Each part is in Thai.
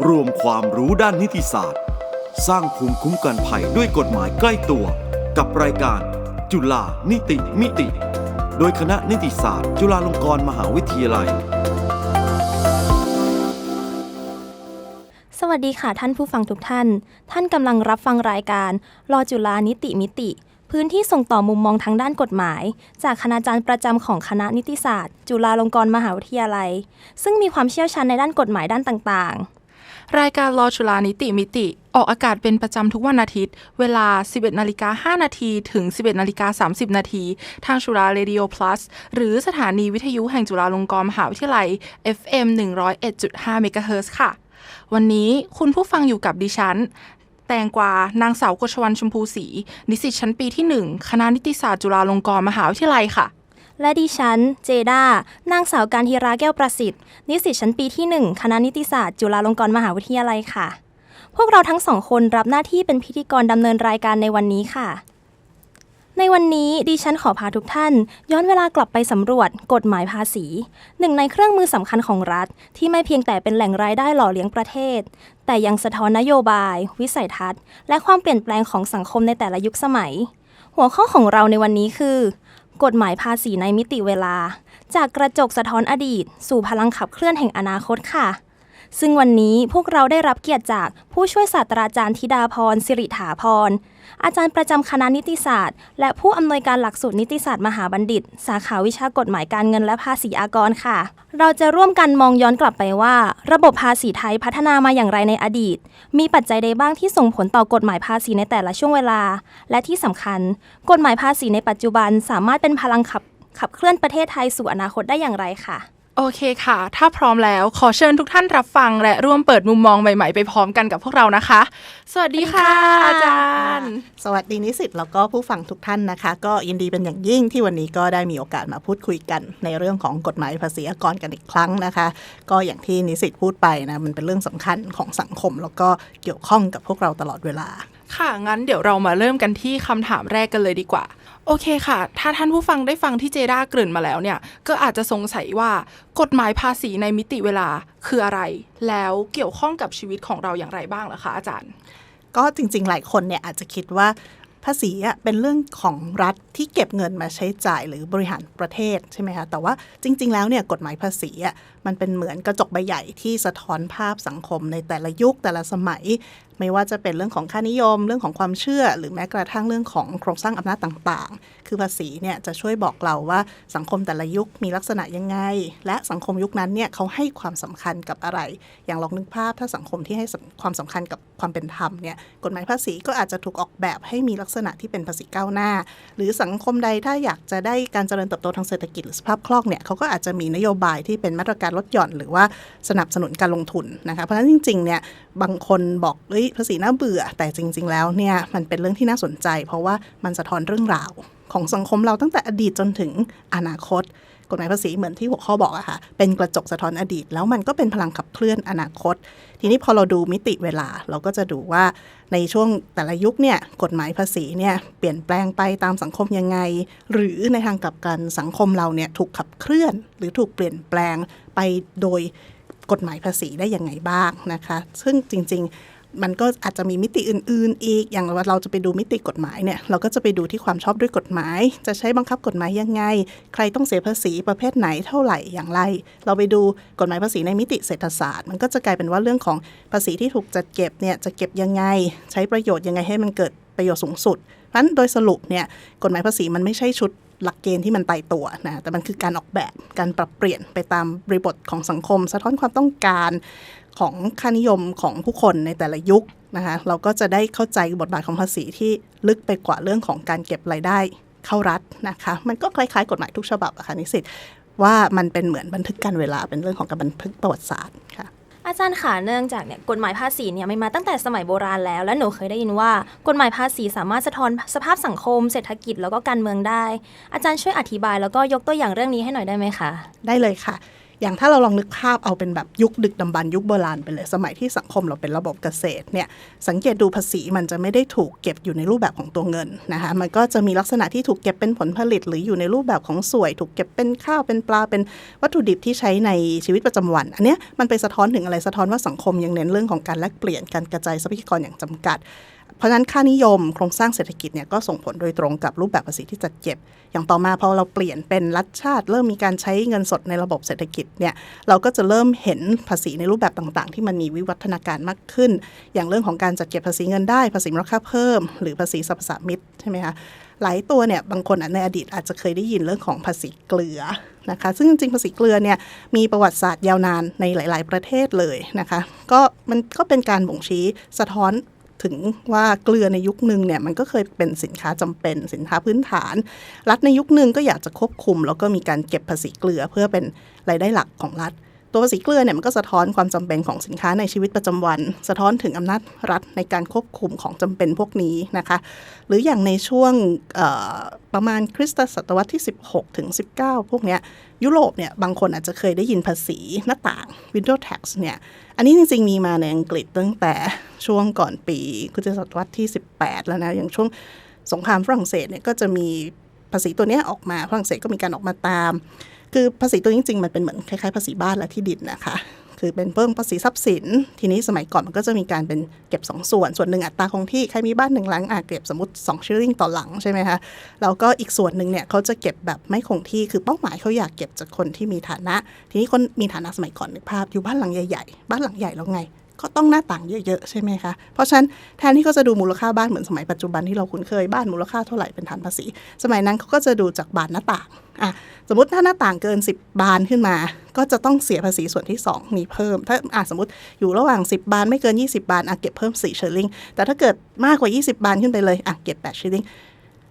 รวมความรู้ด้านนิติศาสตร์ สร้างภูมิคุ้มกันภัยด้วยกฎหมายใกล้ตัว กับรายการ จุฬานิติมิติ โดยคณะนิติศาสตร์ จุฬาลงกรณ์มหาวิทยาลัย สวัสดีค่ะท่านผู้ฟังทุกท่าน ท่านกำลังรับฟังรายการ รอจุฬานิติมิติพื้นที่ส่งต่อมุมมองทางด้านกฎหมาย จากคณาจารย์ประจำของคณะนิติศาสตร์ จุฬาลงกรณ์มหาวิทยาลัย ซึ่งมีความเชี่ยวชาญในด้านกฎหมายด้านต่างๆ รายการรอจุฬานิติมิติ ออกอากาศเป็นประจำทุกวันอาทิตย์ เวลา 11นาฬิกา5นาทีถึง 11นาฬิกา30นาทีทางจุฬาเรดิโอ plus หรือสถานีวิทยุแห่งจุฬาลงกรณ์มหาวิทยาลัย FM 101.5 MHz ค่ะ วันนี้คุณผู้ฟังอยู่กับดิฉันแตงกวานางสาวกชวันชมพูศรีนิสิตชั้นปีที่ 1 คณะนิติศาสตร์จุฬาลงกรณ์มหาวิทยาลัยค่ะ และดิฉัน เจดานางสาวการธีราแก้วประสิทธิ์ นิสิตชั้นปีที่ 1 คณะนิติศาสตร์ จุฬาลงกรณ์มหาวิทยาลัยค่ะ พวกเราทั้งสองคนรับหน้าที่เป็นพิธีกรดำเนินรายการในวันนี้ค่ะ ในวันนี้ดิฉันขอพาทุกท่าน ย้อนเวลากลับไปสำรวจ กฎหมายภาษี หนึ่งในเครื่องมือสำคัญของรัฐ ที่ไม่เพียงแต่เป็นแหล่งรายได้หล่อเลี้ยงประเทศ แต่ยังสะท้อนนโยบาย วิสัยทัศน์ และความเปลี่ยนแปลงของสังคมในแต่ละยุคสมัย หัวข้อของเราในวันนี้คือ กฎหมายภาษีในมิติเวลา จากกระจกสะท้อนอดีต สู่พลังขับเคลื่อนแห่งอนาคตค่ะ ซึ่งวันนี้พวกเราได้รับเกียรติจากผู้ช่วยศาสตราจารย์ธิดาพรสิริถาพร อาจารย์ประจำคณะนิติศาสตร์ และผู้อำนวยการหลักสูตรนิติศาสตร์มหาบัณฑิต สาขาวิชากฎหมายการเงินและภาษีอากรค่ะ เราจะร่วมกันมองย้อนกลับไปว่า ระบบภาษีไทยพัฒนามาอย่างไรในอดีต มีปัจจัยใดบ้างที่ส่งผลต่อกฎหมายภาษีในแต่ละช่วงเวลา และที่สำคัญ กฎหมายภาษีในปัจจุบันสามารถเป็นพลังขับขับเคลื่อนประเทศไทยสู่อนาคตได้อย่างไรค่ะ โอเคค่ะ ถ้าพร้อมแล้วขอเชิญทุกท่านรับฟัง และร่วมเปิดมุมมองใหม่ ๆ ไปพร้อมกันกับพวกเรานะคะสวัสดีค่ะสวัสดีค่ะ อาจารย์ สวัสดีนิสิตแล้วก็ผู้ฟังทุกท่านนะคะ ก็ยินดีเป็นอย่างยิ่งที่วันนี้ก็ได้มีโอกาสมาพูดคุยกัน ในเรื่องของกฎหมายภาษีอากรกันอีกครั้งนะคะ ก็อย่างที่นิสิตพูดไปนะมันเป็นเรื่องสำคัญของสังคม แล้วก็เกี่ยวข้องกับพวกเราตลอดเวลา ค่ะ งั้นเดี๋ยวเรามาเริ่มกันที่คำถามแรกกันเลยดีกว่า โอเคค่ะ ถ้าท่านผู้ฟังได้ฟังที่เจด้าเกริ่นมาแล้วเนี่ย ก็อาจจะสงสัยว่ากฎหมายภาษีในมิติเวลาคืออะไร แล้วเกี่ยวข้องกับชีวิตของเราอย่างไรบ้างล่ะคะอาจารย์ ก็จริงๆ หลายคนเนี่ยอาจจะคิดว่า ภาษีอะเป็นเรื่องของรัฐที่เก็บเงินมาใช้จ่ายหรือบริหารประเทศใช่ไหมคะแต่ว่าจริง ๆ แล้วเนี่ยกฎหมายภาษีอะมันเป็นเหมือนกระจกใบใหญ่ที่สะท้อนภาพสังคมในแต่ละยุคแต่ละสมัย ไม่ว่าจะเป็นเรื่องของค่านิยม เรื่องของความเชื่อ หรือแม้กระทั่งเรื่องของโครงสร้างอำนาจต่างๆ คือภาษีเนี่ยจะช่วยบอกเราว่าสังคมแต่ละยุคมีลักษณะยังไง และสังคมยุคนั้นเนี่ยเขาให้ความสำคัญกับอะไร อย่างลองนึกภาพถ้าสังคมที่ให้ความสำคัญกับความเป็นธรรมเนี่ยกฎหมายภาษีก็อาจจะถูกออกแบบให้มีลักษณะที่เป็นภาษีก้าวหน้า หรือสังคมใดถ้าอยากจะได้การเจริญเติบโตทางเศรษฐกิจหรือสภาพคล่องเนี่ยเขาก็อาจจะมีนโยบายที่เป็นมาตรการลดหย่อน หรือว่าสนับสนุนการลงทุนนะคะเพราะฉะนั้นจริงๆเนี่ยบางคนบอกเอ้ยภาษีน่าเบื่อ แต่จริง ๆ แล้วเนี่ยมันเป็นเรื่องที่น่าสนใจ เพราะว่ามันสะท้อนเรื่องราวของสังคมเราตั้งแต่อดีตจนถึงอนาคตกฎหมายภาษีเหมือนที่หัวข้อบอกอะค่ะ เป็นกระจกสะท้อนอดีต แล้วมันก็เป็นพลังขับเคลื่อนอนาคต ทีนี้พอเราดูมิติเวลา เราก็จะดูว่าในช่วงแต่ละยุคเนี่ยกฎหมายภาษีเนี่ยเปลี่ยนแปลงไปตามสังคมยังไง หรือในทางกลับกันสังคมเราเนี่ยถูกขับเคลื่อน หรือถูกเปลี่ยนแปลงไปโดยกฎหมายภาษีได้ยังไงบ้างนะคะ ซึ่งจริงๆ มันก็อาจจะมีมิติอื่น ๆ อีก อย่างเราจะไปดูมิติกฎหมายเนี่ย เราก็จะไปดูที่ความชอบด้วยกฎหมาย จะใช้บังคับกฎหมายยังไง ใครต้องเสียภาษีประเภทไหนเท่าไหร่อย่างไร เราไปดูกฎหมายภาษีในมิติเศรษฐศาสตร์ มันก็จะกลายเป็นว่าเรื่องของภาษีที่ถูกจัดเก็บเนี่ยจะเก็บยังไง ใช้ประโยชน์ยังไงให้มันเกิดประโยชน์สูงสุดเพราะฉะนั้นโดยสรุปเนี่ยกฎหมายภาษีมันไม่ใช่ชุดหลักเกณฑ์ที่มันตายตัวนะ แต่มันคือการออกแบบ การปรับเปลี่ยนไปตามบริบทของสังคม สะท้อนความต้องการ ของค่านิยมของผู้คนในแต่ละยุคนะคะเราก็จะได้เข้าใจบทบาทของภาษีที่ลึกไปกว่าเรื่องของการเก็บรายได้เข้ารัฐนะคะมันก็คล้ายๆ กฎหมายทุกฉบับอะค่ะนิสิตว่ามันเป็นเหมือนบันทึกการเวลาเป็นเรื่องของการบันทึกประวัติศาสตร์ค่ะอาจารย์ค่ะเนื่องจากเนี่ยกฎหมายภาษีเนี่ยมันมาตั้งแต่สมัยโบราณแล้ว และหนูเคยได้ยินว่า กฎหมายภาษีสามารถสะท้อนสภาพสังคม เศรษฐกิจแล้วก็การเมืองได้ อาจารย์ช่วยอธิบายแล้วก็ยกตัวอย่างเรื่องนี้ให้หน่อยได้ไหมคะ ได้เลยค่ะ อย่างถ้าเราลองนึกภาพเอาเป็นแบบยุคดึกดำบรรยุคโบราณไปเลย สมัยที่สังคมเราเป็นระบบเกษตรเนี่ยสังเกตดูภาษีมันจะไม่ได้ถูกเก็บอยู่ในรูปแบบของตัวเงินนะคะมันก็จะมีลักษณะที่ถูกเก็บเป็นผลผลิต หรืออยู่ในรูปแบบของสวย ถูกเก็บเป็นข้าวเป็นปลาเป็นวัตถุดิบที่ใช้ในชีวิตประจำวัน อันเนี้ยมันไปสะท้อนถึงอะไรสะท้อนว่าสังคมยังเน้นเรื่องของการแลกเปลี่ยนการกระจายทรัพยากรอย่างจำกัด เพราะฉะนั้นค่านิยมโครงสร้างเศรษฐกิจเนี่ยก็ส่งผลโดยตรงกับรูปแบบภาษีที่จัดเก็บ อย่างต่อมาพอเราเปลี่ยนเป็นรัฐชาติ เริ่มมีการใช้เงินสดในระบบเศรษฐกิจเนี่ยเราก็จะเริ่มเห็นภาษีในรูปแบบต่างๆ ที่มันมีวิวัฒนาการมากขึ้น อย่างเรื่องของการจัดเก็บภาษีเงินได้ภาษีมูลค่าเพิ่ม หรือภาษีสรรพสามิตใช่ไหมคะหลายตัวเนี่ยบางคนในอดีตอาจจะเคยได้ยินเรื่องของภาษีเกลือนะคะซึ่งจริงๆภาษีเกลือเนี่ยมีประวัติศาสตร์ยาวนานในหลาย ๆ ประเทศเลยนะคะก็มันก็เป็นการบ่งชี้สะท้อน ถึงว่าเกลือในยุคหนึ่งเนี่ยมันก็เคยเป็นสินค้าจำเป็นสินค้าพื้นฐาน รัฐในยุคหนึ่งก็อยากจะควบคุม แล้วก็มีการเก็บภาษีเกลือเพื่อเป็นรายได้หลักของรัฐ ตัวภาษีเกลือเนี่ยมันก็สะท้อนความจำเป็นของสินค้าในชีวิตประจำวัน สะท้อนถึงอำนาจรัฐในการควบคุมของจำเป็นพวกนี้นะคะ หรืออย่างในช่วงประมาณคริสตศตวรรษที่ 16 ถึง 19 พวกเนี้ยยุโรปเนี่ยบางคนอาจจะเคยได้ยินภาษีหน้าต่าง window tax เนี่ยอันนี้จริงๆ มีมาในอังกฤษตั้งแต่ช่วงก่อนปีคริสตศตวรรษที่ 18 แล้วนะ อย่างช่วงสงครามฝรั่งเศสเนี่ยก็จะมีภาษีตัวเนี้ยออกมาฝรั่งเศสก็มีการออกมาตาม คือภาษีตัวนี้จริง ๆ มันเป็นเหมือนคล้ายๆภาษีบ้านและที่ดินนะคะคือเป็นเพิ่มภาษีทรัพย์สิน ทีนี้สมัยก่อนมันก็จะมีการเป็นเก็บ2ส่วน ส่วนหนึ่งอัตราคงที่ใครมีบ้านหนึ่งหลังอาจเก็บสมมติ2ชิลลิงต่อหลังใช่ไหมคะแล้วก็อีกส่วนหนึ่งเนี่ยเขาจะเก็บแบบไม่คงที่คือเป้าหมายเขาอยากเก็บจากคนที่มีฐานะ ทีนี้คนมีฐานะสมัยก่อนนึกภาพอยู่บ้านหลังใหญ่ๆบ้านหลังใหญ่แล้วไง ก็ต้องหน้าต่างเยอะๆใช่ไหมคะ เพราะฉะนั้นแทนที่เขาจะดูมูลค่าบ้านเหมือนสมัยปัจจุบันที่เราคุ้นเคยบ้านมูลค่าเท่าไหร่เป็นฐานภาษี สมัยนั้นเขาก็จะดูจากบานหน้าต่างอะสมมติถ้าหน้าต่างเกิน 10 บานขึ้นมา ก็จะต้องเสียภาษีส่วนที่2มีเพิ่ม ถ้าอะสมมติอยู่ระหว่าง 10 บานไม่เกิน 20 บานอะเก็บเพิ่ม4เชลลิงแต่ถ้าเกิดมากกว่า 20 บานขึ้นไปเลยอะเก็บ8เชลลิง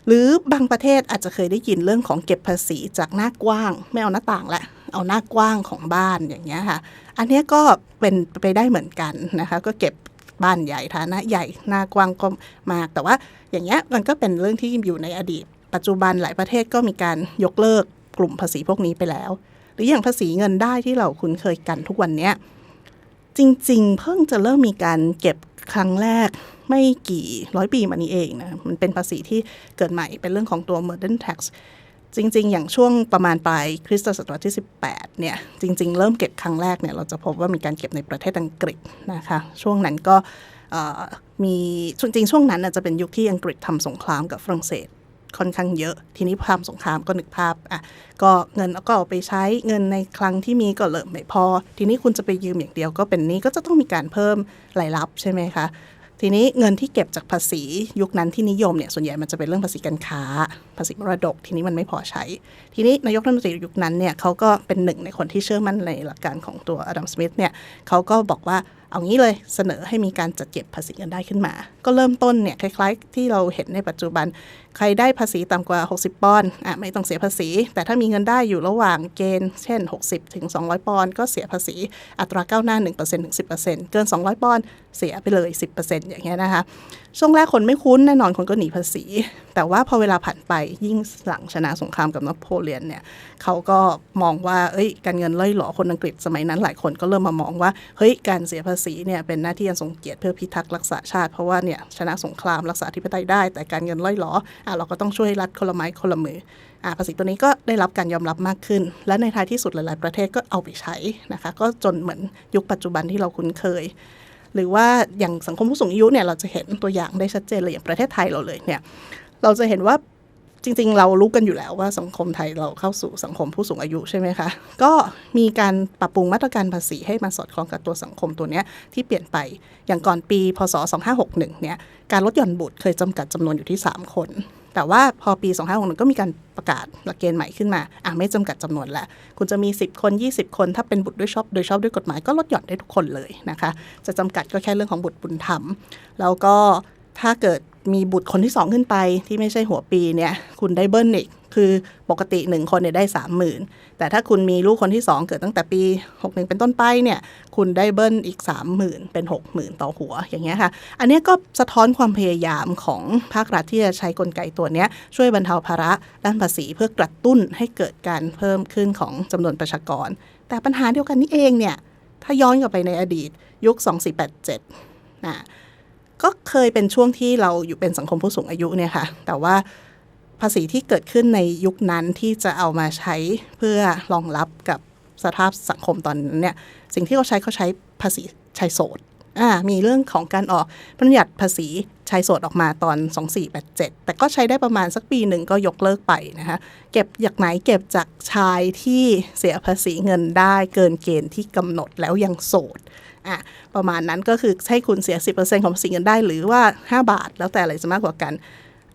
หรือบางประเทศอาจจะเคยได้ยินเรื่องของเก็บภาษีจากหน้ากว้างไม่เอาหน้าต่างละ เอาหน้ากว้างของบ้านอย่างเงี้ยค่ะ อันนี้ก็เป็นไปได้เหมือนกันนะคะ ก็เก็บบ้านใหญ่ฐานะใหญ่หน้ากว้างก็มาก แต่ว่าอย่างเงี้ยมันก็เป็นเรื่องที่อยู่ในอดีต ปัจจุบันหลายประเทศก็มีการยกเลิกกลุ่มภาษีพวกนี้ไปแล้ว หรืออย่างภาษีเงินได้ที่เราคุ้นเคยกันทุกวันเนี้ยจริง ๆ เพิ่งจะเริ่มมีการเก็บครั้งแรกไม่กี่ร้อยปีมานี้เองนะ มันเป็นภาษีที่เกิดใหม่เป็นเรื่องของตัว modern tax จริง ๆ อย่างช่วงประมาณปลายคริสตศตวรรษที่ 18 เนี่ย จริง ๆ เริ่มเก็บครั้งแรกเนี่ยเราจะพบว่ามีการเก็บในประเทศอังกฤษนะคะ ช่วงนั้นก็มีจริง ๆ ช่วงนั้นน่ะจะเป็นยุคที่อังกฤษทำสงครามกับฝรั่งเศสค่อนข้างเยอะ ทีนี้พามสงครามก็นึกภาพอะก็เงินก็เอาไปใช้เงินในคลังที่มีก็เริ่มไม่พอ ทีนี้คุณจะไปยืมอย่างเดียวก็เป็นนี้ก็จะต้องมีการเพิ่มรายรับใช่ไหมคะ ทีนี้เงินที่เก็บจากภาษียุคนั้นที่นิยมเนี่ยส่วนใหญ่มันจะเป็นเรื่องภาษีการค้า ภาษีมรดก ทีนี้มันไม่พอใช้ ทีนี้นายกรัฐมนตรียุคนั้นเนี่ยเขาก็เป็นหนึ่งในคนที่เชื่อมั่นในหลักการของตัวอดัมสมิธเนี่ยเขาก็บอกว่า เอางี้เลยเสนอให้มีการจัดเก็บภาษีเงินได้ขึ้นมา ก็เริ่มต้นเนี่ยคล้ายๆ ที่เราเห็นในปัจจุบัน ใครได้ภาษีต่ำกว่า 60 ปอนด์อะไม่ต้องเสียภาษี แต่ถ้ามีเงินได้อยู่ระหว่างเกณฑ์เช่น 60 ถึง 200 ปอนด์ก็เสียภาษีอัตราก้าวหน้า 1%ถึง 10%เกิน 200 ปอนด์เสียไปเลย 10%อย่างเงี้ยนะคะ ช่วงแรกคนไม่คุ้นแน่นอนคนก็หนีภาษี แต่ว่าพอเวลาผ่านไปยิ่งหลังชนะสงครามกับนโปเลียนเนี่ยเขาก็มองว่าเอ้ยการเงินล่อยหลอคนอังกฤษสมัยนั้นหลายคนก็เริ่มมามองว่าเฮ้ยการเสียภาษีเนี่ยเป็นหน้าที่อันทรงเกียรติเพื่อพิทักษ์รักษาชาติ เพราะว่าเนี่ยชนะสงครามรักษาธิปไตยได้ แต่การเงินล่อยหลออะเราก็ต้องช่วยรัฐคนละไม้คนละมืออะภาษีตัวนี้ก็ได้รับการยอมรับมากขึ้น และในท้ายที่สุดหลาย ๆ ประเทศก็เอาไปใช้นะคะก็จนเหมือนยุคปัจจุบันที่เราคุ้นเคย หรือว่าอย่างสังคมผู้สูงอายุเนี่ยเราจะเห็นตัวอย่างได้ชัดเจนเลยอย่างประเทศไทยเราเลยเนี่ยเราจะเห็นว่าจริง ๆ เรารู้กันอยู่แล้วว่าสังคมไทยเราเข้าสู่สังคมผู้สูงอายุใช่ไหมคะ ก็มีการปรับปรุงมาตรการภาษีให้มาสอดคล้องกับตัวสังคมตัวเนี้ยที่เปลี่ยนไปอย่างก่อนปีพศ2561เนี่ยการลดหย่อนบุตรเคยจำกัดจำนวนอยู่ที่ 3 คน แต่ว่าพอปี 2561 ก็มีการประกาศหลักเกณฑ์ใหม่ขึ้นมา อะไม่จำกัดจำนวนแล้วคุณจะมี 10 คน 20 คน ถ้าเป็นบุตรด้วยชอบโดยชอบด้วยกฎหมายก็ลดหย่อนได้ทุกคนเลยนะคะ จะจำกัดก็แค่เรื่องของบุตรบุญธรรม แล้วก็ถ้าเกิดมีบุตรคนที่ 2 ขึ้นไปที่ไม่ใช่หัวปีเนี่ย คุณได้เบิ้ลอีก คือปกติ 1 คนเนี่ยได้ 30,000 แต่ถ้าคุณมีลูกคนที่ 2 เกิดตั้งแต่ปี 61 เป็นต้นไปเนี่ยคุณได้เบิ้ลอีก 30,000 เป็น 60,000 ต่อหัวอย่างเงี้ยค่ะ อันนี้ก็สะท้อนความพยายามของภาครัฐที่จะใช้กลไกตัวเนี้ยช่วยบรรเทาภาระด้านภาษีเพื่อกระตุ้นให้เกิดการเพิ่มขึ้นของจำนวนประชากร แต่ปัญหาเดียวกันนี่เองเนี่ยถ้าย้อนกลับไปในอดีตยุค 2487นะก็เคยเป็นช่วงที่เราอยู่เป็นสังคมผู้สูงอายุเนี่ยค่ะ แต่ว่า ภาษีที่เกิดขึ้นในยุคนั้นที่จะเอามาใช้เพื่อรองรับกับสภาพสังคมตอนนั้นเนี่ยสิ่งที่เขาใช้เขาใช้ภาษีชายโสดอ่ามีเรื่องของการออกพระบัญญัติภาษีชายโสดออกมาตอน 2487 แต่ก็ใช้ได้ประมาณสักปีหนึ่งก็ยกเลิกไปนะคะเก็บจากไหนเก็บจากชายที่เสียภาษีเงินได้เกินเกณฑ์ที่กำหนดแล้วยังโสดอะประมาณนั้นก็คือให้คุณเสีย 10%ของภาษีเงินได้หรือว่า 5 บาทแล้วแต่อะไรจะมากกว่ากัน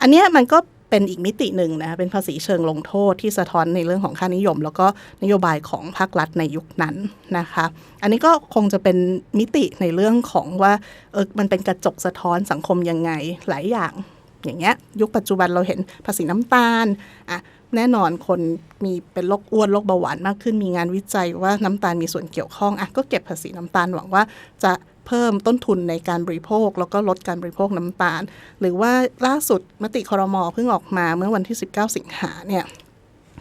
อันเนี้ยมันก็ เป็นอีกมิติหนึ่งนะเป็นภาษีเชิงลงโทษที่สะท้อนในเรื่องของค่านิยม แล้วก็นโยบายของภาครัฐในยุคนั้นนะคะ อันนี้ก็คงจะเป็นมิติในเรื่องของว่าเออมันเป็นกระจกสะท้อนสังคมยังไงหลายอย่างอย่างเงี้ยยุคปัจจุบันเราเห็นภาษีน้ำตาลอะแน่นอนคนมีเป็นโรคอ้วนโรคเบาหวานมากขึ้นมีงานวิจัยว่าน้ำตาลมีส่วนเกี่ยวข้องอะก็เก็บภาษีน้ำตาลหวังว่าจะ เพิ่มต้นทุนในการบริโภค แล้วก็ลดการบริโภคน้ำตาล หรือว่าล่าสุดมติคอรมอเพิ่งออกมาเมื่อวันที่ 19 สิงหาเนี่ย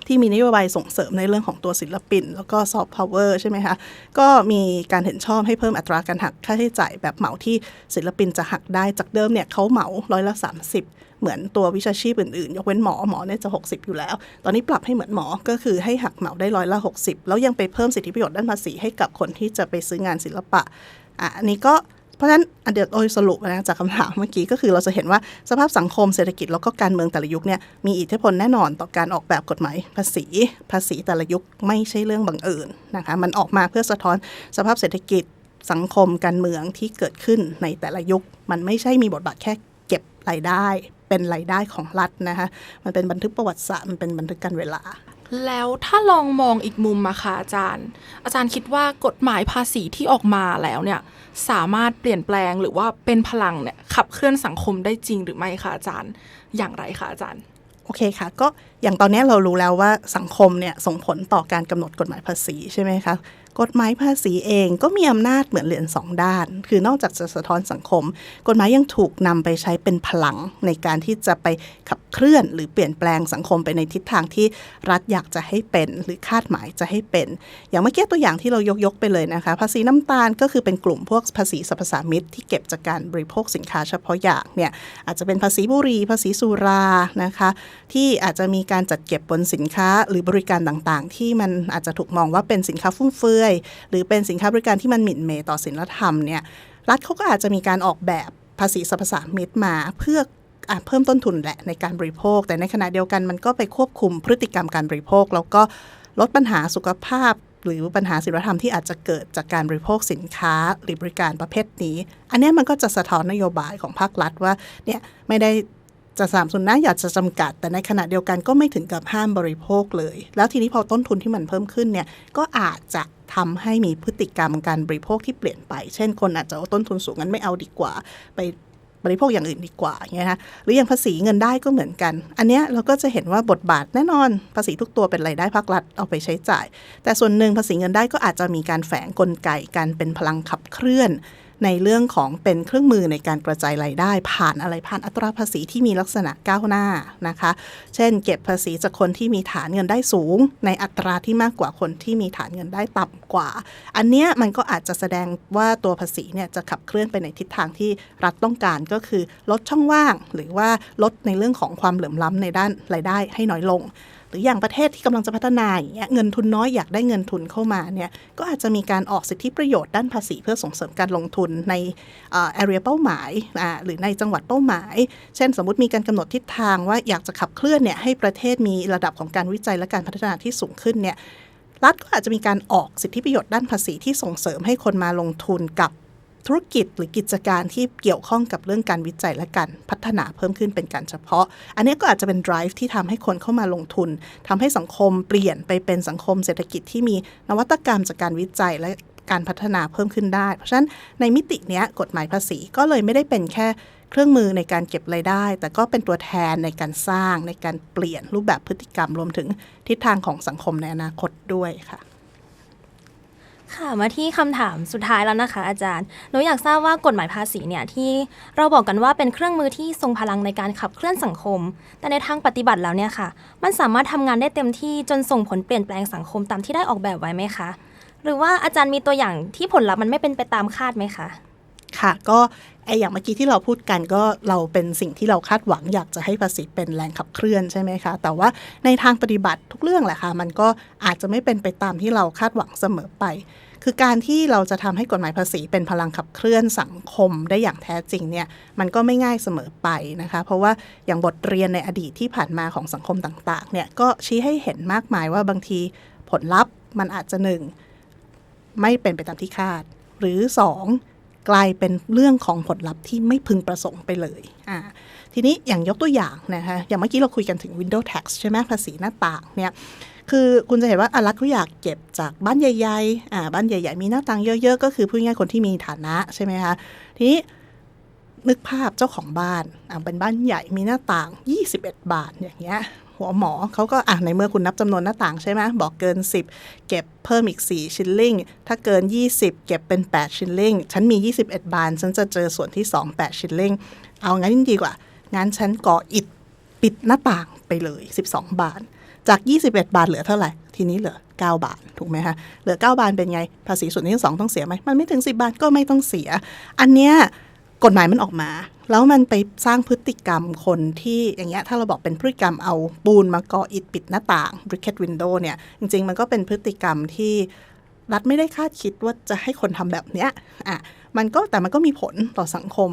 ที่มีนโยบายส่งเสริมในเรื่องของตัวศิลปิน แล้วก็ซอฟต์พาวเวอร์ใช่ไหมคะ ก็มีการเห็นชอบให้เพิ่มอัตราการหักค่าใช้จ่ายแบบเหมาที่ศิลปินจะหักได้จากเดิมเนี่ยเขาเหมาร้อยละ 30 เหมือนตัววิชาชีพอื่นๆ ยกเว้นหมอหมอเนี่ยจะ 60 อยู่แล้ว ตอนนี้ปรับให้เหมือนหมอก็คือให้หักเหมาได้ร้อยละ 60 แล้วยังไปเพิ่มสิทธิประโยชน์ด้านภาษีให้กับคนที่จะไปซื้องานศิลปะ อะอันนี้ก็เพราะฉะนั้นอันเดียวโดยสรุปนะจากคำถามเมื่อกี้ก็คือเราจะเห็นว่าสภาพสังคมเศรษฐกิจแล้วก็การเมืองแต่ละยุคเนี่ยมีอิทธิพลแน่นอนต่อการออกแบบกฎหมายภาษี ภาษีแต่ละยุคไม่ใช่เรื่องบังเอิญนะคะมันออกมาเพื่อสะท้อนสภาพเศรษฐกิจสังคมการเมืองที่เกิดขึ้นในแต่ละยุค มันไม่ใช่มีบทบาทแค่เก็บรายได้ เป็นรายได้ของรัฐนะคะมันเป็นบันทึกประวัติศาสตร์มันเป็นบันทึกการเวลา แล้วถ้าลองมองอีกมุมมาค่ะอาจารย์ อาจารย์คิดว่ากฎหมายภาษีที่ออกมาแล้วเนี่ยสามารถเปลี่ยนแปลงหรือว่าเป็นพลังเนี่ยขับเคลื่อนสังคมได้จริงหรือไม่คะอาจารย์ อย่างไรคะอาจารย์โอเคค่ะ ก็อย่างตอนนี้เรารู้แล้วว่าสังคมเนี่ยส่งผลต่อการกำหนดกฎหมายภาษีใช่ไหมคะ กฎหมายภาษีเองก็มีอำนาจเหมือนเหรียญสองด้าน คือนอกจากจะสะท้อนสังคม กฎหมายยังถูกนำไปใช้เป็นพลังในการที่จะไปขับเคลื่อน หรือเปลี่ยนแปลงสังคมไปในทิศทางที่รัฐอยากจะให้เป็น หรือคาดหมายจะให้เป็น อย่างเมื่อกี้ตัวอย่างที่เรายกยกไปเลยนะคะ ภาษีน้ำตาลก็คือเป็นกลุ่มพวกภาษีสรรพสามิตที่เก็บจากการบริโภคสินค้าเฉพาะอย่างเนี่ยอาจจะเป็นภาษีบุหรี่ภาษีสุรานะคะ ที่อาจจะมีการจัดเก็บบนสินค้าหรือบริการต่างๆ ที่มันอาจจะถูกมองว่าเป็นสินค้าฟุ่มเฟือยหรือเป็นสินค้าบริการที่มันหมิ่นเหมต่อศีลธรรมเนี่ยรัฐเขาก็อาจจะมีการออกแบบภาษีสรรพสามิตมาเพื่ออะเพิ่มต้นทุนแหละในการบริโภค แต่ในขณะเดียวกันมันก็ไปควบคุมพฤติกรรมการบริโภค แล้วก็ลดปัญหาสุขภาพ หรือปัญหาศีลธรรมที่อาจจะเกิดจากการบริโภคสินค้าหรือบริการประเภทนี้ อันนี้มันก็จะสะท้อนนโยบายของภาครัฐว่าเนี่ยไม่ได้ จะสามสุนนะอยากจะจำกัด แต่ในขณะเดียวกันก็ไม่ถึงกับห้ามบริโภคเลย แล้วทีนี้พอต้นทุนที่มันเพิ่มขึ้นเนี่ยก็อาจจะทำให้มีพฤติกรรมการบริโภคที่เปลี่ยนไป เช่น คนอาจจะเอาต้นทุนสูงงั้นไม่เอาดีกว่า ไปบริโภคอย่างอื่นดีกว่าอย่างเงี้ยนะหรืออย่างภาษีเงินได้ก็เหมือนกัน อันเนี้ยเราก็จะเห็นว่าบทบาทแน่นอนภาษีทุกตัวเป็นรายได้ภาครัฐเอาไปใช้จ่าย แต่ส่วนหนึ่งภาษีเงินได้ก็อาจจะมีการแฝงกลไกการเป็นพลังขับเคลื่อน ในเรื่องของเป็นเครื่องมือในการกระจายรายได้ ผ่านอะไรผ่านอัตราภาษีที่มีลักษณะก้าวหน้านะคะ เช่น เก็บภาษีจากคนที่มีฐานเงินได้สูง ในอัตราที่มากกว่าคนที่มีฐานเงินได้ต่ำกว่า อันเนี้ยมันก็อาจจะแสดงว่าตัวภาษีเนี่ยจะขับเคลื่อนไปในทิศทางที่รัฐต้องการก็คือลดช่องว่าง หรือว่าลดในเรื่องของความเหลื่อมล้ำในด้านรายได้ให้น้อยลง รืออย่างประเทศที่กำลังจะพัฒนาอย่างเงี้ยเงินทุนน้อยอยากได้เงินทุนเข้ามาเนี่ยก็อาจจะมีการออกสิทธิประโยชน์ด้านภาษีเพื่อส่งเสริมการลงทุนในเอ่อ area เป้าหมายหรือในจังหวัดเป้าหมาย เช่น สมมติมีการกำหนดทิศทางว่าอยากจะขับเคลื่อนเนี่ยให้ประเทศมีระดับของการวิจัยและการพัฒนาที่สูงขึ้นเนี่ยรัฐก็อาจจะมีการออกสิทธิประโยชน์ด้านภาษีที่ส่งเสริมให้คนมาลงทุนกับ ธุรกิจหรือกิจการที่เกี่ยวข้องกับเรื่องการวิจัยและการพัฒนาเพิ่มขึ้นเป็นการเฉพาะ อันนี้ก็อาจจะเป็น drive ที่ทำให้คนเข้ามาลงทุนทำให้สังคมเปลี่ยนไปเป็นสังคมเศรษฐกิจที่มีนวัตกรรมจากการวิจัยและการพัฒนาเพิ่มขึ้นได้ เพราะฉะนั้นในมิติเนี้ยกฎหมายภาษีก็เลยไม่ได้เป็นแค่เครื่องมือในการเก็บรายได้ แต่ก็เป็นตัวแทนในการสร้างในการเปลี่ยนรูปแบบพฤติกรรมรวมถึงทิศทางของสังคมในอนาคตด้วยค่ะ ค่ะมาที่คำถามสุดท้ายแล้วนะคะ อาจารย์หนูอยากทราบว่ากฎหมายภาษีเนี่ยที่เราบอกกันว่าเป็นเครื่องมือที่ทรงพลังในการขับเคลื่อนสังคม แต่ในทางปฏิบัติแล้วเนี่ยค่ะ มันสามารถทำงานได้เต็มที่จนส่งผลเปลี่ยนแปลงสังคมตามที่ได้ออกแบบไว้ไหมคะ หรือว่าอาจารย์มีตัวอย่างที่ผลลัพธ์มันไม่เป็นไปตามคาดไหมคะค่ะก็ ไออย่างเมื่อกี้ที่เราพูดกันก็เราเป็นสิ่งที่เราคาดหวังอยากจะให้ภาษีเป็นแรงขับเคลื่อนใช่ไหมคะ แต่ว่าในทางปฏิบัติทุกเรื่องแหละค่ะ มันก็อาจจะไม่เป็นไปตามที่เราคาดหวังเสมอไป คือการที่เราจะทำให้กฎหมายภาษีเป็นพลังขับเคลื่อนสังคมได้อย่างแท้จริงเนี่ยมันก็ไม่ง่ายเสมอไปนะคะ เพราะว่าอย่างบทเรียนในอดีตที่ผ่านมาของสังคมต่างๆเนี่ยก็ชี้ให้เห็นมากมายว่าบางทีผลลัพธ์มันอาจจะหนึ่งไม่เป็นไปตามที่คาด หรือ 2 กลายเป็นเรื่องของผลลัพธ์ที่ไม่พึงประสงค์ไปเลยอ่าทีนี้อย่างยกตัวอย่างนะคะอย่างเมื่อกี้เราคุยกันถึง window tax ใช่ไหมภาษีหน้าต่างเนี่ยคือคุณจะเห็นว่าอารัฐเขาอยากเก็บจากบ้านใหญ่ๆอ่าบ้านใหญ่ ๆ มีหน้าต่างเยอะๆ ก็คือพูดง่ายๆคนที่มีฐานะใช่ไหมคะทีนี้นึกภาพเจ้าของบ้านอ่าเป็นบ้านใหญ่มีหน้าต่าง 21 บาทอย่างเงี้ย หัวหมอเขาก็อะในเมื่อคุณนับจำนวนหน้าต่างใช่ไหมบอกเกิน 10 เก็บเพิ่มอีก 4 ชิลลิงถ้าเกิน 20 เก็บเป็น 8 ชิลลิงฉันมี 21 บาทฉันจะเจอส่วนที่ 2 8 ชิลลิงเอางั้นดีกว่า งั้นฉันก่ออิฐปิดหน้าต่างไปเลย 12 บาทจาก 21 บาทเหลือเท่าไหร่ ทีนี้เหลือ 9 บาท ถูกไหมคะเหลือ 9 บาทเป็นไง ภาษีส่วนที่สองต้องเสียไหม มันไม่ถึง 10 บาทก็ไม่ต้องเสีย อันเนี้ยกฎหมายมันออกมา แล้วมันไปสร้างพฤติกรรมคนที่อย่างเงี้ยถ้าเราบอกเป็นพฤติกรรมเอาปูนมาก่ออิฐปิดหน้าต่าง bricket window เนี่ยจริง ๆ มันก็เป็นพฤติกรรมที่รัฐไม่ได้คาดคิดว่าจะให้คนทำแบบเนี้ยอะมันก็แต่มันก็มีผลต่อสังคม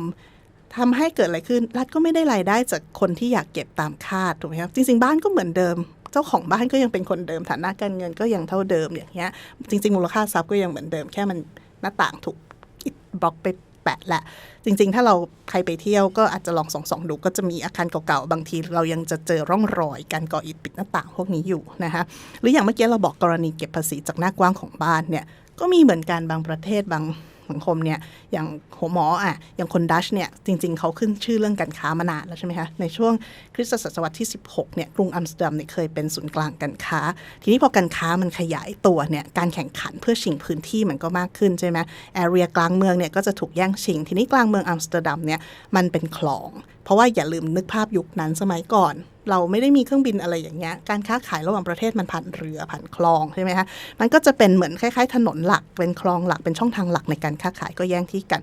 ทำให้เกิดอะไรขึ้น รัฐก็ไม่ได้รายได้จากคนที่อยากเก็บตามคาดถูกไหมครับจริง ๆ บ้านก็เหมือนเดิม เจ้าของบ้านก็ยังเป็นคนเดิมฐานะการเงินก็ยังเท่าเดิมอย่างเงี้ยจริง ๆ มูลค่าทรัพย์ก็ยังเหมือนเดิมแค่มันหน้าต่างถูกอิฐบล็อกไป แปะแหละ จริง ๆ ถ้าเราใครไปเที่ยวก็อาจจะลองส่อง ๆ ดูก็จะมีอาคารเก่าๆ บางทีเรายังจะเจอร่องรอยการก่ออิฐปิดหน้าต่างพวกนี้อยู่นะคะหรืออย่างเมื่อกี้เราบอกกรณีเก็บภาษีจากหน้ากว้างของบ้านเนี่ยก็มีเหมือนกันบางประเทศบาง สังคมเนี่ยอย่างหัวหมออะอย่างคนดัชเนี่ยจริง ๆเขาขึ้นชื่อเรื่องการค้ามานานแล้วใช่ไหมคะในช่วงคริสตศตวรรษที่ 16เนี่ยกรุงอัมสเตอร์ดัมเนี่ยเคยเป็นศูนย์กลางการค้า ทีนี้พอการค้ามันขยายตัวเนี่ยการแข่งขันเพื่อชิงพื้นที่มันก็มากขึ้นใช่ไหมแอเรียกลางเมืองเนี่ยก็จะถูกแย่งชิง ทีนี้กลางเมืองอัมสเตอร์ดัมเนี่ยมันเป็นคลอง เพราะว่าอย่าลืมนึกภาพยุคนั้นสมัยก่อน เราไม่ได้มีเครื่องบินอะไรอย่างเงี้ยการค้าขายระหว่างประเทศมันผ่านเรือผ่านคลองใช่ไหมคะมันก็จะเป็นเหมือนคล้ายๆ ถนนหลักเป็นคลองหลักเป็นช่องทางหลักในการค้าขายก็แย่งที่กัน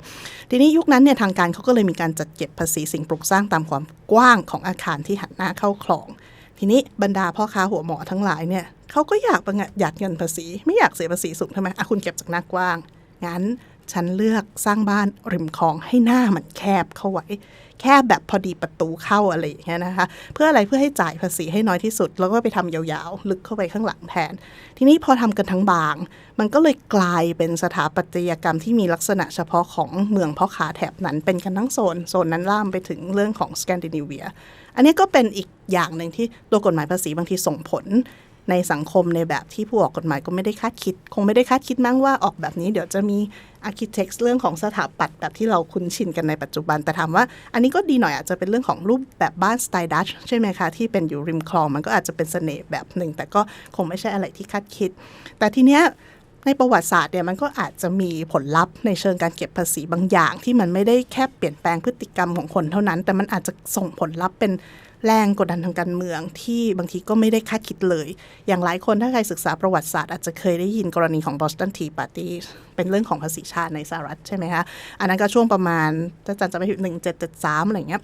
ทีนี้ยุคนั้นเนี่ยทางการเขาก็เลยมีการจัดเก็บภาษีสิ่งปลูกสร้างตามความกว้างของอาคารที่หันหน้าเข้าคลอง ทีนี้บรรดาพ่อค้าหัวหมอทั้งหลายเนี่ยเขาก็อยากประหยัดเงินภาษี ไม่อยากเสียภาษีสูงทำไมอะคุณเก็บจากหน้ากว้างงั้น ฉันเลือกสร้างบ้านริมคลองให้หน้ามันแคบเข้าไว้ แคบแบบพอดีประตูเข้าอะไรอย่างเงี้ยนะคะ เพื่ออะไรเพื่อให้จ่ายภาษีให้น้อยที่สุด แล้วก็ไปทำยาวๆ ลึกเข้าไปข้างหลังแทน ทีนี้พอทำกันทั้งบาง มันก็เลยกลายเป็นสถาปัตยกรรมที่มีลักษณะเฉพาะของเมืองพ่อค้าแถบนั้นเป็นกันทั้งโซนโซนนั้นล่ามไปถึงเรื่องของสแกนดิเนเวีย อันนี้ก็เป็นอีกอย่างหนึ่งที่ตัวกฎหมายภาษีบางทีส่งผล ในสังคมในแบบที่ผู้ออกกฎหมายก็ไม่ได้คาดคิด คงไม่ได้คาดคิดมั้งว่าออกแบบนี้เดี๋ยวจะมีอาร์เคเต็กเรื่องของสถาปัตย์แบบที่เราคุ้นชินกันในปัจจุบัน แต่ถามว่าอันนี้ก็ดีหน่อยอาจจะเป็นเรื่องของรูปแบบบ้านสไตล์ดัชใช่ไหมคะ ที่เป็นอยู่ริมคลองมันก็อาจจะเป็นเสน่ห์แบบหนึ่ง แต่ก็คงไม่ใช่อะไรที่คาดคิด แต่ทีเนี้ยในประวัติศาสตร์เนี่ยมันก็อาจจะมีผลลัพธ์ในเชิงการเก็บภาษีบางอย่าง ที่มันไม่ได้แค่เปลี่ยนแปลงพฤติกรรมของคนเท่านั้น แต่มันอาจจะส่งผลลัพธ์เป็น แรงกดดันทางการเมืองที่บางทีก็ไม่ได้คาดคิดเลย อย่างหลายคนถ้าใครศึกษาประวัติศาสตร์อาจจะเคยได้ยินกรณีของ Boston Tea Party เป็นเรื่องของภาษีชาติในสหรัฐใช่ไหมคะ อันนั้นก็ช่วงประมาณถ้าจำจะไม่ผิดหนึ่งเจ็ดเจ็ดสามอะไรเงี้ย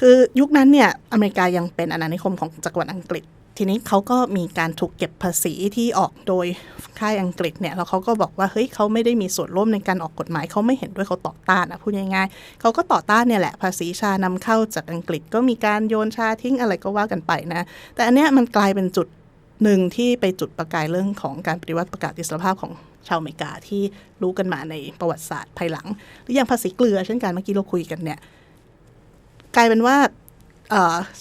คือยุคนั้นเนี่ยอเมริกายังเป็นอาณานิคมของจักรวรรดิอังกฤษ ทีนี้เขาก็มีการถูกเก็บภาษีที่ออกโดยค่ายอังกฤษเนี่ยแล้วเขาก็บอกว่าเฮ้ยเขาไม่ได้มีส่วนร่วมในการออกกฎหมายเขาไม่เห็นด้วยเขาต่อต้านอะพูดง่ายๆเขาก็ต่อต้านเนี่ยแหละภาษีชานำเข้าจากอังกฤษก็มีการโยนชาทิ้งอะไรก็ว่ากันไปนะ แต่อันเนี้ยมันกลายเป็นจุดหนึ่งที่ไปจุดประกายเรื่องของการปฏิวัติประกาศอิสรภาพของชาวอเมริกาที่รู้กันมาในประวัติศาสตร์ภายหลัง หรืออย่างภาษีเกลือเช่นกันเมื่อกี้เราคุยกันเนี่ยกลายเป็นว่า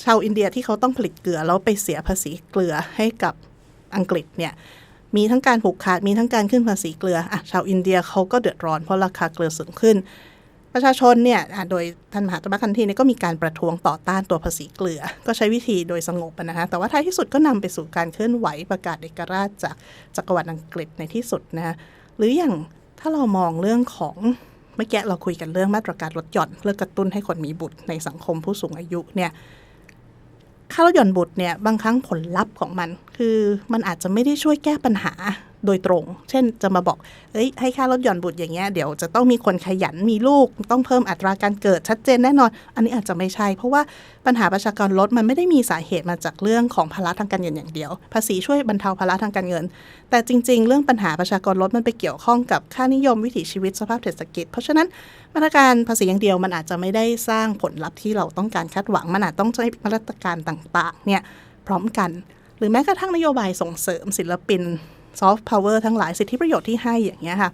ชาวอินเดียที่เขาต้องผลิตเกลือแล้วไปเสียภาษีเกลือให้กับอังกฤษเนี่ยมีทั้งการผูกขาดมีทั้งการขึ้นภาษีเกลืออะชาวอินเดียเขาก็เดือดร้อนเพราะราคาเกลือสูงขึ้น ประชาชนเนี่ยโดยท่านมหาตมะคันธีเนี่ยก็มีการประท้วงต่อต้านตัวภาษีเกลือ ก็ใช้วิธีโดยสงบนะคะแต่ว่าท้ายที่สุดก็นำไปสู่การเคลื่อนไหวประกาศเอกราชจากจักรวรรดิอังกฤษในที่สุดนะหรืออย่างถ้าเรามองเรื่องของ เมื่อกี้เราคุยกันเรื่องมาตรการลดหย่อนเพื่อกระตุ้นให้คนมีบุตรในสังคมผู้สูงอายุเนี่ยค่าลดหย่อนบุตรเนี่ยบางครั้งผลลัพธ์ของมัน คือมันอาจจะไม่ได้ช่วยแก้ปัญหา โดยตรง เช่นจะมาบอกเอ้ยให้ค่าลดหย่อนบุตรอย่างเงี้ยเดี๋ยวจะต้องมีคนขยันมีลูก ต้องเพิ่มอัตราการเกิดชัดเจนแน่นอน อันนี้อาจจะไม่ใช่ เพราะว่าปัญหาประชากรลดมันไม่ได้มีสาเหตุมาจากเรื่องของภาระทางการเงินอย่างเดียว ภาษีช่วยบรรเทาภาระทางการเงิน แต่จริง ๆ เรื่องปัญหาประชากรลดมันไปเกี่ยวข้องกับค่านิยมวิถีชีวิตสภาพเศรษฐกิจ เพราะฉะนั้นมาตรการภาษีอย่างเดียวมันอาจจะไม่ได้สร้างผลลัพธ์ที่เราต้องการคาดหวังมันอาจต้องใช้มาตรการต่างๆเนี่ยพร้อมกัน หรือแม้กระทั่งนโยบายส่งเสริมศิลปิน ซอฟต์พาวเวอร์ทั้งหลายสิทธิประโยชน์ที่ให้อย่างเงี้ยค่ะ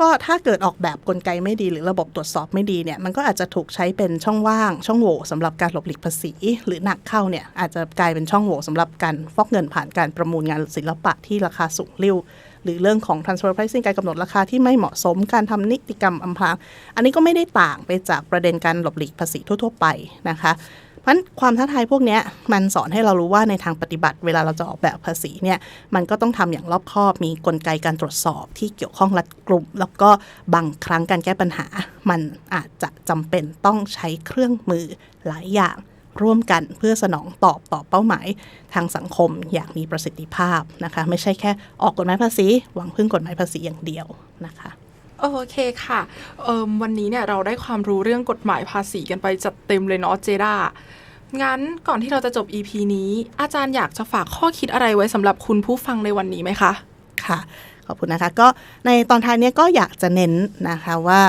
ก็ถ้าเกิดออกแบบกลไกไม่ดีหรือระบบตรวจสอบไม่ดีเนี่ยมันก็อาจจะถูกใช้เป็นช่องว่าง ช่องโหว่สำหรับการหลบหลีกภาษี หรือหนักเข้าเนี่ยอาจจะกลายเป็นช่องโหว่สำหรับการฟอกเงินผ่านการประมูลงานศิลปะที่ราคาสูงเริ้วหรือเรื่องของ transfer pricing การกำหนดราคาที่ไม่เหมาะสมการทำนิติกรรมอำพรางอันนี้ก็ไม่ได้ต่างไปจากประเด็นการหลบหลีกภาษีทั่วๆไปนะคะ เพราะความท้าทายพวกนี้มันสอนให้เรารู้ว่าในทางปฏิบัติ เวลาเราจะออกแบบภาษีเนี่ยมันก็ต้องทำอย่างรอบคอบ มีกลไกการตรวจสอบที่เกี่ยวข้องรัดกลุ่ม แล้วก็บางครั้งการแก้ปัญหา มันอาจจะจำเป็นต้องใช้เครื่องมือหลายอย่างร่วมกันเพื่อสนองตอบต่อเป้าหมายทางสังคมอย่างมีประสิทธิภาพนะคะ ไม่ใช่แค่ออกกฎหมายภาษี หวังพึ่งกฎหมายภาษีอย่างเดียวนะคะ โอเคค่ะเอิมวันนี้เนี่ยเราได้ความรู้เรื่องกฎหมายภาษีกันไปจัดเต็มเลยเนาะเจด้างั้นก่อนที่เราจะจบ EP นี้ อาจารย์อยากจะฝากข้อคิดอะไรไว้สำหรับคุณผู้ฟังในวันนี้ไหมคะค่ะ ขอบคุณนะคะก็ในตอนท้ายเนี้ยก็อยากจะเน้นนะคะว่า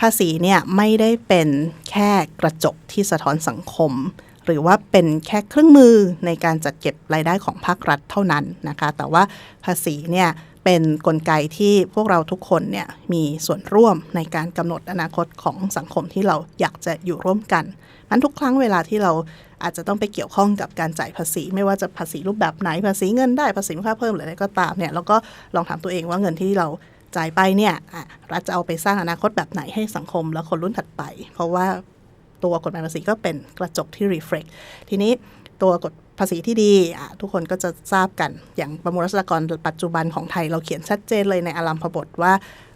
ภาษีเนี่ยไม่ได้เป็นแค่กระจกที่สะท้อนสังคม หรือว่าเป็นแค่เครื่องมือในการจัดเก็บรายได้ของภาครัฐเท่านั้นนะคะ แต่ว่าภาษีเนี่ย เป็นนกลไกที่พวกเราทุกคนเนี่ยมีส่วนร่วมในการกำหนดอนาคตของสังคมที่เราอยากจะอยู่ร่วมกันมันทุกครั้งเวลาที่เราอาจจะต้องไปเกี่ยวข้องกับการจ่ายภาษี ไม่ว่าจะภาษีรูปแบบไหนภาษีเงินได้ภาษีมูลค่าเพิ่มหรืออะไรก็ตามเนี่ยแล้วก็ลองถามตัวเองว่าเงินที่เราจ่ายไปเนี่ยรัฐจะเอาไปสร้างอนาคตแบบไหนให้สังคมและคนรุ่นถัดไป เพราะว่าตัวกฎหมายภาษีก็เป็นกระจกที่ reflect ทีนี้ตัวกฎ ภาษีที่ดีทุกคนก็จะทราบกัน อย่างประมวลรัษฎกรปัจจุบันของไทย เราเขียนชัดเจนเลยในอารัมพบทว่า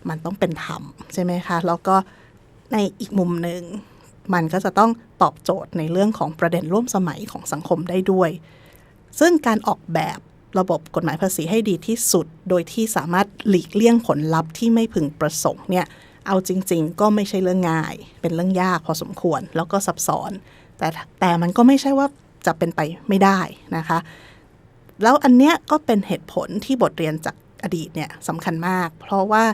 มันต้องเป็นธรรมใช่ไหมคะ แล้วก็ในอีกมุมหนึ่ง มันก็จะต้องตอบโจทย์ในเรื่องของประเด็นร่วมสมัยของสังคมได้ด้วย ซึ่งการออกแบบระบบกฎหมายภาษีให้ดีที่สุด โดยที่สามารถหลีกเลี่ยงผลลัพธ์ที่ไม่พึงประสงค์เนี่ยเอาจริง ๆ ก็ไม่ใช่เรื่องง่าย เป็นเรื่องยากพอสมควรแล้วก็ซับซ้อน แต่แต่มันก็ไม่ใช่ว่า จะเป็นไปไม่ได้นะคะ แล้วอันเนี้ยก็เป็นเหตุผลที่บทเรียนจากอดีตเนี่ยสำคัญมาก เพราะว่า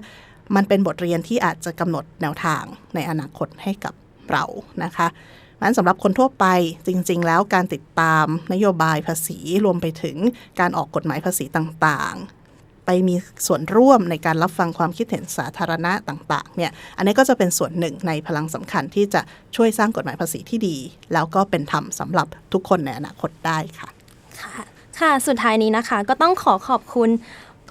มันเป็นบทเรียนที่อาจจะกำหนดแนวทางในอนาคตให้กับเรานะคะนั้นสำหรับคนทั่วไปจริง ๆ แล้วการติดตามนโยบายภาษีรวมไปถึงการออกกฎหมายภาษีต่างๆ ไปมีส่วนร่วมในการรับฟังความคิดเห็นสาธารณะต่างๆเนี่ยอันนี้ก็จะเป็นส่วนหนึ่งในพลังสำคัญที่จะช่วยสร้างกฎหมายภาษีที่ดี แล้วก็เป็นธรรมสำหรับทุกคนในอนาคตได้ค่ะค่ะ ค่ะ สุดท้ายนี้นะคะ ก็ต้องขอขอบคุณ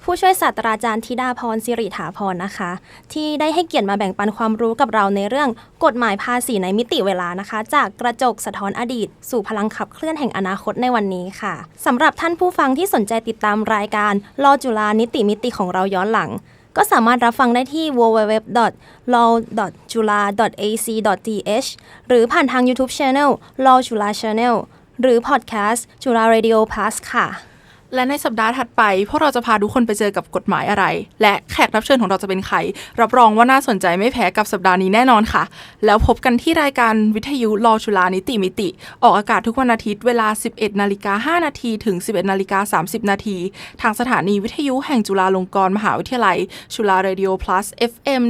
ผู้ช่วยศาสตราจารย์ธิดาพรสิริถาพรนะคะ ที่ได้ให้เกียรติมาแบ่งปันความรู้กับเราในเรื่องกฎหมายภาษีในมิติเวลานะคะ จากกระจกสะท้อนอดีต สู่พลังขับเคลื่อนแห่งอนาคตในวันนี้ค่ะสำหรับท่านผู้ฟังที่สนใจติดตามรายการลอจุฬานิติมิติของเราย้อนหลัง ก็สามารถรับฟังได้ที่ www.law.jula.ac.th หรือผ่านทาง YouTube Channel Law จุฬา Channel หรือ Podcast จุฬา Radio Plus ค่ะ และในสัปดาห์ถัดไปพวกเราจะพาทุกคนไปเจอกับกฎหมายอะไร และแขกรับเชิญของเราจะเป็นใคร รับรองว่าน่าสนใจไม่แพ้กับสัปดาห์นี้แน่นอนค่ะ แล้วพบกันที่รายการวิทยุรอชุลานิติมิติ ออกอากาศทุกวันอาทิตย์เวลา 11นาฬิกา5นาทีถึง 11นาฬิกา30นาทีทางสถานีวิทยุแห่งจุฬาลงกรณ์มหาวิทยาลัย จุฬา Radio Plus FM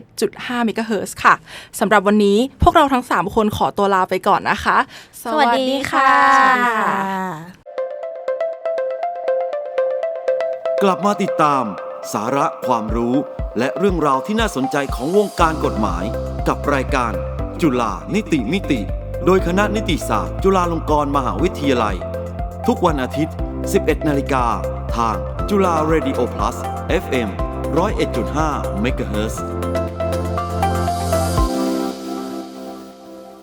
101.5 MHz ค่ะสำหรับวันนี้พวกเราทั้ง 3 คนขอตัวลาไปก่อนนะคะ สวัสดีค่ะ กลับมาติดตาม สาระความรู้ และเรื่องราวที่น่าสนใจของวงการกฎหมาย กับรายการ จุฬานิติมิติ โดยคณะนิติศาสตร์ จุฬาลงกรณ์มหาวิทยาลัย ทุกวันอาทิตย์ 11 นาฬิกาทางจุฬา Radio Plus FM 101.5 MHz